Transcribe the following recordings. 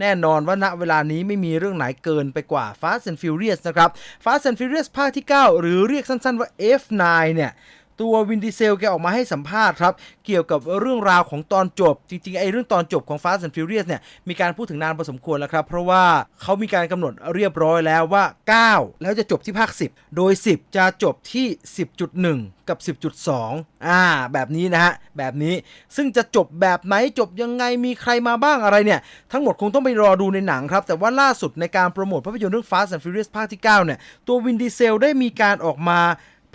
แน่นอนว่าณเวลานี้ไม่มีเรื่องไหนเกินไปกว่า Fast and Furious นะครับ Fast and Furious ภาคที่ 9 หรือเรียกสั้นๆว่า F9 เนี่ย ตัววินดีเซลแกออกมาให้สัมภาษณ์ครับ เกี่ยวกับเรื่องราวของตอนจบ จริงๆไอ้เรื่องตอนจบของ Fast and Furious เนี่ยมีการพูดถึงนานพอสมควรแล้วครับ เพราะว่าเขามีการกำหนดเรียบร้อยแล้วว่า 9 แล้วจะจบที่ภาค 10 โดย 10 จะจบที่ 10.1 กับ 10.2 อ่า แบบนี้นะฮะ แบบนี้ซึ่งจะจบแบบไหนจบยังไงมีใครมาบ้างอะไรเนี่ย ทั้งหมดคงต้องไปรอดูในหนังครับ แต่ว่าล่าสุดในการโปรโมทภาพยนตร์เรื่อง Fast and Furious ภาคที่ 9 เนี่ยตัววินดีเซลได้มีการออกมา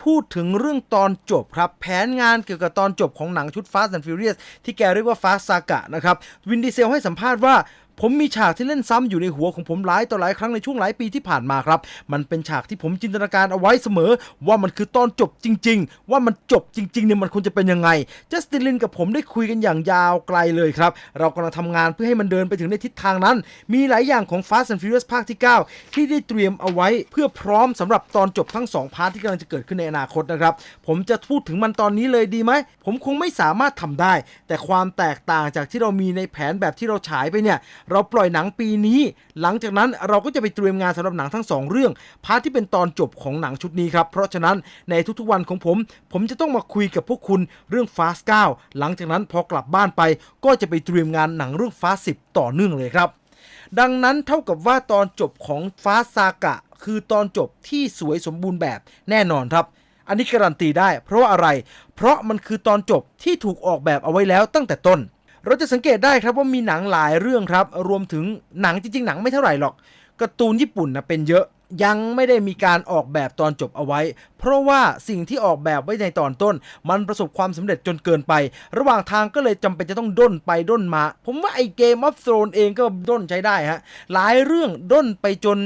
พูดถึงเรื่องตอนจบครับ แผนงานเกี่ยวกับตอนจบของหนังชุด Fast and Furious ที่แกเรียกว่า Fast Saga นะครับ วินดีเซลให้สัมภาษณ์ว่า ผมมีฉากที่เล่นซ้ำอยู่ในหัวของผมหลายต่อหลายครั้งในช่วงหลายปีที่ผ่านมาครับ มันเป็นฉากที่ผมจินตนาการเอาไว้เสมอ ว่ามันคือตอนจบจริง ๆ ว่ามันจบจริงๆเนี่ยมันควรจะเป็นยังไงจัสตินลินกับผมได้คุยกันอย่างยาวไกลเลยครับ เรากำลังทำงานเพื่อให้มันเดินไปถึงในทิศทางนั้น มีหลายอย่างของ Fast and Furious ภาคที่ 9 ที่ได้เตรียมเอาไว้เพื่อพร้อมสำหรับตอนจบทั้ง 2 พาร์ทที่กำลังจะเกิดขึ้นในอนาคตนะครับ ผมจะพูดถึงมันตอนนี้เลยดีไหม ผมคงไม่สามารถทำได้ แต่ความแตกต่างจากที่เรามีในแผนแบบที่เราฉายไปเนี่ยเราปล่อยหนังปีนี้ หลังจากนั้นเราก็จะไปเตรียมงานสำหรับหนังทั้งสองเรื่อง พาร์ทที่เป็นตอนจบของหนังชุดนี้ครับ เพราะฉะนั้นในทุกๆวันของผม ผมจะต้องมาคุยกับพวกคุณเรื่อง Fast 9หลังจากนั้นพอกลับบ้านไป ก็จะไปเตรียมงานหนังเรื่อง Fast 10ต่อเนื่องเลยครับดังนั้นเท่ากับว่าตอนจบของฟ้าซากะ คือตอนจบที่สวยสมบูรณ์แบบแน่นอนครับ อันนี้การันตีได้ เพราะว่าอะไร เพราะมันคือตอนจบที่ถูกออกแบบเอาไว้แล้วตั้งแต่ต้น เราจะสังเกตได้ครับว่ามีหนังหลายเรื่องครับ รวมถึงหนังจริง ๆ หนังไม่เท่าไหร่หรอกการ์ตูนญี่ปุ่นนะเป็นเยอะยังไม่ได้มีการออกแบบตอนจบเอาไว้ เพราะว่าสิ่งที่ออกแบบไว้ในตอนต้น มันประสบความสำเร็จจนเกินไป ระหว่างทางก็เลยจำเป็นจะต้องด้นไปด้นมา ผมว่าไอ้เกมออฟโ o นเองก็ด้นใช้ได้ฮะหลายเรื่องด้นไปจน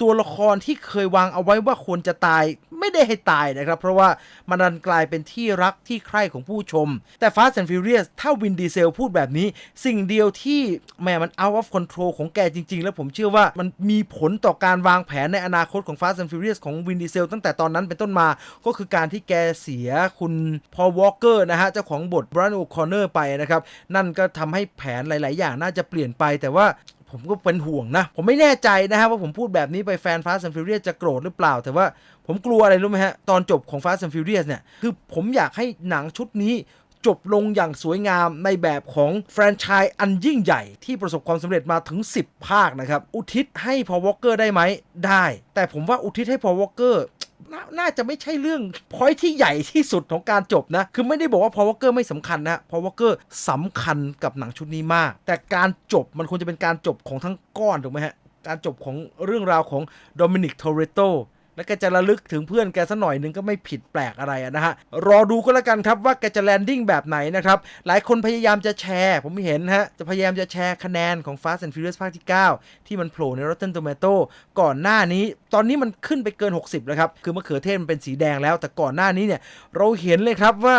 ตัวละครที่เคยวางเอาไว้ว่าควรจะตาย ไม่ได้ให้ตายนะครับ เพราะว่ามันดันกลายเป็นที่รักที่ใคร่ของผู้ชม แต่ Fast and Furious ถ้าวินดีเซลพูดแบบนี้ สิ่งเดียวที่แม่มัน out of control ของแกจริง ๆ แล้วผมเชื่อว่ามันมีผลต่อการวางแผนในอนาคตของ Fast and Furious ของวินดีเซลตั้งแต่ตอนนั้นเป็นต้นมา ก็คือการที่แกเสียคุณพอวอลเกอร์นะฮะ เจ้าของบท Brian O'Connor ไปนะครับ นั่นก็ทำให้แผนหลาย ๆ อย่างน่าจะเปลี่ยนไปแต่ว่า ผมก็เป็นห่วงนะ ผมไม่แน่ใจนะฮะว่าผมพูดแบบนี้ไปแฟน Fast and Furious จะโกรธหรือเปล่า แต่ว่าผมกลัวอะไรรู้ไหมฮะ ตอนจบของ Fast and Furious เนี่ยคือผมอยากให้หนังชุดนี้จบลงอย่างสวยงามในแบบของแฟรนไชส์อันยิ่งใหญ่ที่ประสบความสำเร็จมาถึง 10 ภาคนะครับ อุทิศให้พอวอลเกอร์ได้ไหมได้ แต่ผมว่าอุทิศให้พอวอลเกอร์ นน่าจะไม่ใช่เรื่องพอยที่ใหญ่ที่สุดของการจบนะ คือไม่ได้บอกว่าพอวอเกอร์ไม่สำคัญนะพอวอเกอร์สำคัญกับหนังชุดนี้มาก แต่การจบมันควรจะเป็นการจบของทั้งก้อนถูกไหมฮะ การจบของเรื่องราวของโดมินิกโทเรโต แล้วแกจะระลึกถึงเพื่อนแกสักหน่อยนึงก็ไม่ผิดแปลกอะไรนะฮะ รอดูก็แล้วกันครับว่าแกจะแลนดิ้งแบบไหนนะครับ หลายคนพยายามจะแชร์ ผมเห็นฮะ จะพยายามจะแชร์คะแนนของ Fast and Furious ภาคที่ 9 ที่มันโผล่ใน Rotten Tomato ก่อนหน้านี้ ตอนนี้มันขึ้นไปเกิน 60 แล้วครับ คือมะเขือเทศมันเป็นสีแดงแล้ว แต่ก่อนหน้านี้เนี่ยเราเห็นเลยครับว่า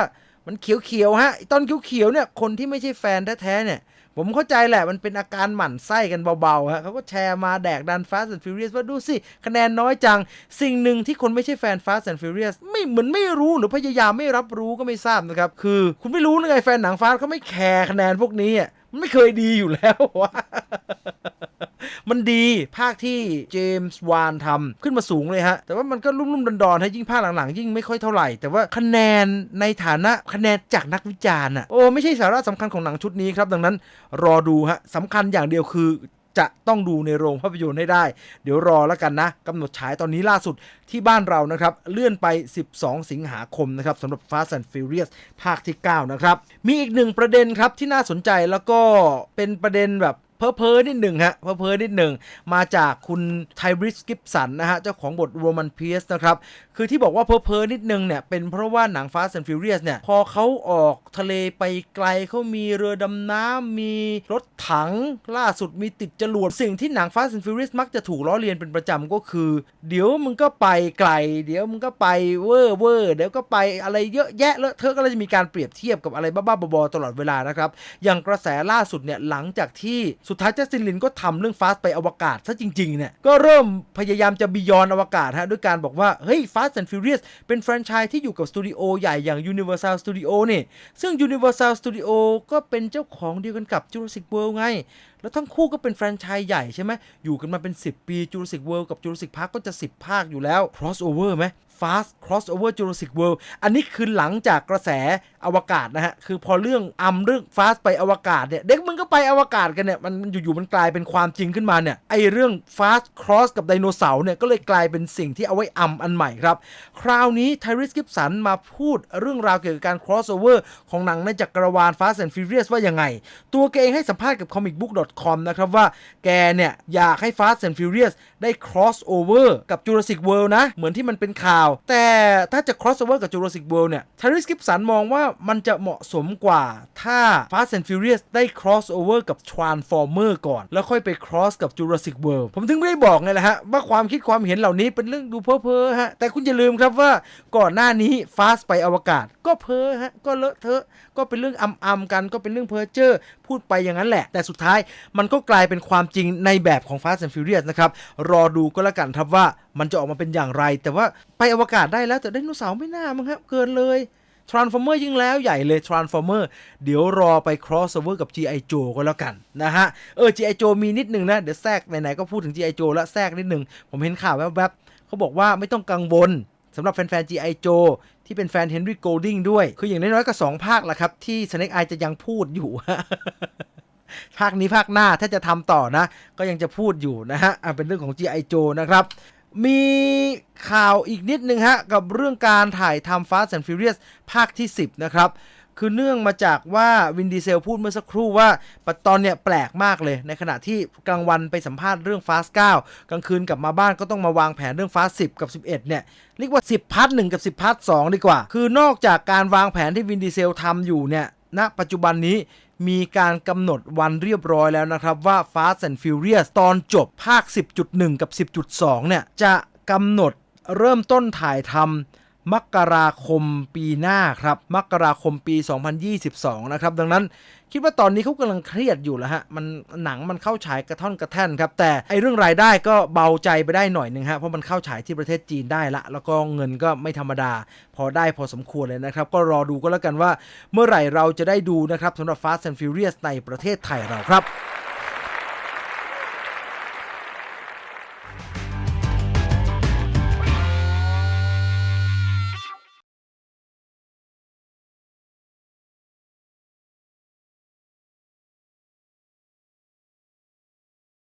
มันเขียวๆฮะไอ้ตอนเขียวๆเนี่ยคนที่ไม่ใช่แฟนแท้ๆเนี่ย ผมเข้าใจแหละมันเป็นอาการหมั่นไส้กันเบาๆฮะเขาก็แชร์มาแดกดัน Fast and Furious ว่าดูสิ คะแนนน้อยจัง สิ่งหนึ่งที่คนไม่ใช่แฟน Fast and Furious ไม่เหมือนไม่รู้หรือพยายามไม่รับรู้ก็ไม่ทราบนะครับ คือ คุณไม่รู้นะไงแฟนหนังฟาสเขาไม่แคร์คะแนนพวกนี้อะมันไม่เคยดีอยู่แล้ววะ มันดีภาคที่เจมส์วานทำขึ้นมาสูงเลยฮะ แต่ว่ามันก็รุ่มๆดอนๆฮะยิ่งภาคหลังๆ ยิ่งไม่ค่อยเท่าไหร่ แต่ว่าคะแนนในฐานะคะแนนจากนักวิจารณ์อะโอ้ไม่ใช่สาระสำคัญของหนังชุดนี้ครับ ดังนั้นรอดูฮะสำคัญอย่างเดียวคือจะต้องดูในโรงภาพยนตร์ให้ได้ เดี๋ยวรอแล้วกันนะกำหนดฉายตอนนี้ล่าสุดที่บ้านเรานะครับ เลื่อนไป 12 สิงหาคมนะครับสำหรับ Fast and Furious ภาคที่ 9 นะครับ มีอีกหนึ่งประเด็นครับที่น่าสนใจแล้วก็เป็นประเด็นแบบ เพอเพอนิดหนึ่งฮะเพอเพอนิดหนึ่งมาจากคุณไทบริสกิฟสันนะฮะเจ้าของบทโรมันเพียสนะครับคือที่บอกว่าเพอเพอนิดหนึ่งเนี่ยเป็นเพราะว่าหนัง Fast and Furious เนี่ยพอเขาออกทะเลไปไกลเขามีเรือดำน้ำมีรถถังล่าสุดมีติดจรวดสิ่งที่หนัง Fast and Furious มักจะถูกล้อเลียนเป็นประจำก็คือ เดี๋ยวมึงก็ไปไกล เดี๋ยวมึงก็ไปเวอร์เวอร์เดี๋ยวก็ไปอะไรเยอะแยะเลอะเธอะก็เลยจะมีการเปรียบเทียบกับอะไรบ้าๆบอๆตลอดเวลานะครับอย่างกระแสล่าสุดเนี่ยหลังจากที่สุดท้ายจัสตินลินก็ทำเรื่องฟาสไปอวกาศซะจริงๆเนี่ยก็เริ่มพยายามจะบียอนอวกาศฮะด้วยการบอกว่า เฮ้ย Fast and Furious เป็นแฟรนไชส์ที่อยู่กับสตูดิโอใหญ่อย่าง Universal Studio นี่ซึ่ง Universal Studio ก็เป็นเจ้าของเดียวกันกับ Jurassic World ไง แล้วทั้งคู่ก็เป็นแฟรนไชส์ใหญ่ใช่ไหมอยู่กันมาเป็น 10 ปี Jurassic World กับ Jurassic Park ก็จะ 10 ภาคอยู่แล้ว crossover ไหม Fast Crossover Jurassic World อันนี้คือหลังจากกระแสอวกาศนะฮะ คือพอเรื่องอำเรื่อง Fast ไปอวกาศเนี่ย เด็กมันก็ไปอวกาศกันเนี่ย มันอยู่ๆมันกลายเป็นความจริงขึ้นมาเนี่ย ไอเรื่อง Fast Cross กับไดโนเสาร์เนี่ย ก็เลยกลายเป็นสิ่งที่เอาไว้อำอันใหม่ครับ คราวนี้ไทริสกิฟสันมาพูดเรื่องราวเกี่ยวกับการ crossover ของหนังในจักรวาล Fast and Furious ว่ายังไง ตัวแกเองให้สัมภาษณ์กับ comicbook.com นะครับว่าแกเนี่ยอยากให้ Fast and Furious ได้ crossover กับ Jurassic World นะ เหมือนที่มันเป็นข่าวแต่ถ้าจะ crossover กับ Jurassic World เนี่ย Tyrese Gibson มองว่ามันจะเหมาะสมกว่า ถ้า Fast and Furious ได้ crossover กับ Transformer ก่อน แล้วค่อยไป cross กับ Jurassic World ผมถึงไม่ได้บอกไงแหละฮะ ว่าความคิดความเห็นเหล่านี้เป็นเรื่องดูเพ้อเพ้อฮะ แต่คุณอย่าลืมครับว่าก่อนหน้านี้ Fast ไปอวกาศ ก็เพ้อฮะ ก็เลอะเทอะก็เป็นเรื่องอำๆกันก็เป็นเรื่องเพ้อเจ้อพูดไปอย่างนั้นแหละ แต่สุดท้ายมันก็กลายเป็นความจริงในแบบของ Fast and Furious นะครับรอดูก็แล้วกันครับว่ามันจะออกมาเป็นอย่างไร แต่ว่าไปอวกาศได้แล้วแต่ไดโนเสาร์ไม่น่ามั้งครับ เกินเลย Transformer ยิ่งแล้วใหญ่เลย Transformer เดี๋ยวรอไป crossover กับ G.I. Joe ก็แล้วกันนะฮะ เออ G.I. Joe มีนิดนึงนะ เดี๋ยวแทรกไหนๆก็พูดถึง G.I. Joe แล้วแทรกนิดนึง ผมเห็นข่าวแวบๆเขาบอกว่าไม่ต้องกังวลสำหรับแฟนๆ G.I. Joe ที่เป็นแฟน Henry Golding ด้วย คืออย่างน้อยๆก็สองภาคละครับ ที่ Snake Eye จะยังพูดอยู่ภาคนี้ภาคหน้าถ้าจะทำต่อนะ ก็ยังจะพูดอยู่นะฮะอะเป็นเรื่องของ G.I. Joe นะครับ มีข่าวอีกนิดนึงฮะ กับเรื่องการถ่ายทำ Fast and Furious ภาคที่ 10 นะครับ คือเนื่องมาจากว่าวินดีเซลพูดเมื่อสักครู่ว่าปัจตอนเนี่ยแปลกมากเลย ในขณะที่กลางวันไปสัมภาษณ์เรื่อง Fast 9 กลางคืนกลับมาบ้านก็ต้องมาวางแผนเรื่อง Fast 10 กับ 11 เนี่ย เรียกว่า 10พาร์ท1กับ 10พาร์ท2ดีกว่า คือนอกจากการวางแผนที่วินดีเซลทำอยู่เนี่ย ณปัจจุบันนี้มีการกำหนดวันเรียบร้อยแล้วนะครับ ว่า Fast and Furious ตอนจบภาค 10.1 กับ 10.2 เนี่ย จะกำหนดเริ่มต้นถ่ายทำ มกราคมปีหน้าครับ มกราคมปี 2022 นะครับ ดังนั้นคิดว่าตอนนี้เขากำลังเครียดอยู่แล้วฮะ มันหนังมันเข้าฉายกระท่อนกระแท่นครับ แต่ไอเรื่องรายได้ก็เบาใจไปได้หน่อยหนึ่งฮะ เพราะมันเข้าฉายที่ประเทศจีนได้ละ แล้วก็เงินก็ไม่ธรรมดา พอได้พอสมควรเลยนะครับ ก็รอดูก็แล้วกันว่า เมื่อไหร่เราจะได้ดูนะครับสำหรับ Fast and Furious ในประเทศไทยเราครับ